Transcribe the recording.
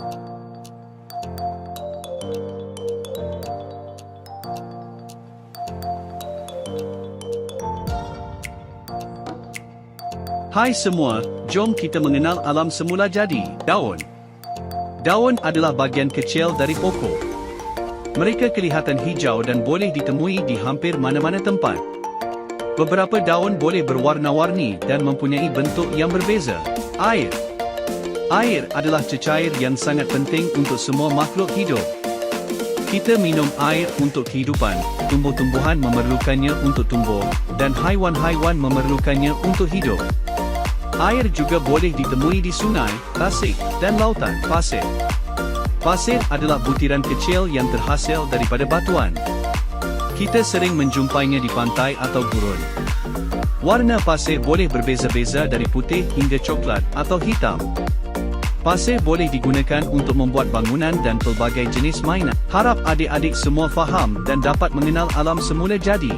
Hai semua, jom kita mengenal alam semula jadi, daun. Daun adalah bagian kecil dari pokok. Mereka kelihatan hijau dan boleh ditemui di hampir mana-mana tempat. Beberapa daun boleh berwarna-warni dan mempunyai bentuk yang berbeza. Air Air adalah cecair yang sangat penting untuk semua makhluk hidup. Kita minum air untuk kehidupan, tumbuh-tumbuhan memerlukannya untuk tumbuh, dan haiwan-haiwan memerlukannya untuk hidup. Air juga boleh ditemui di sungai, tasik, dan lautan pasir. Pasir adalah butiran kecil yang terhasil daripada batuan. Kita sering menjumpainya di pantai atau gurun. Warna pasir boleh berbeza-beza dari putih hingga coklat atau hitam. Pasir boleh digunakan untuk membuat bangunan dan pelbagai jenis mainan. Harap adik-adik semua faham dan dapat mengenal alam semula jadi.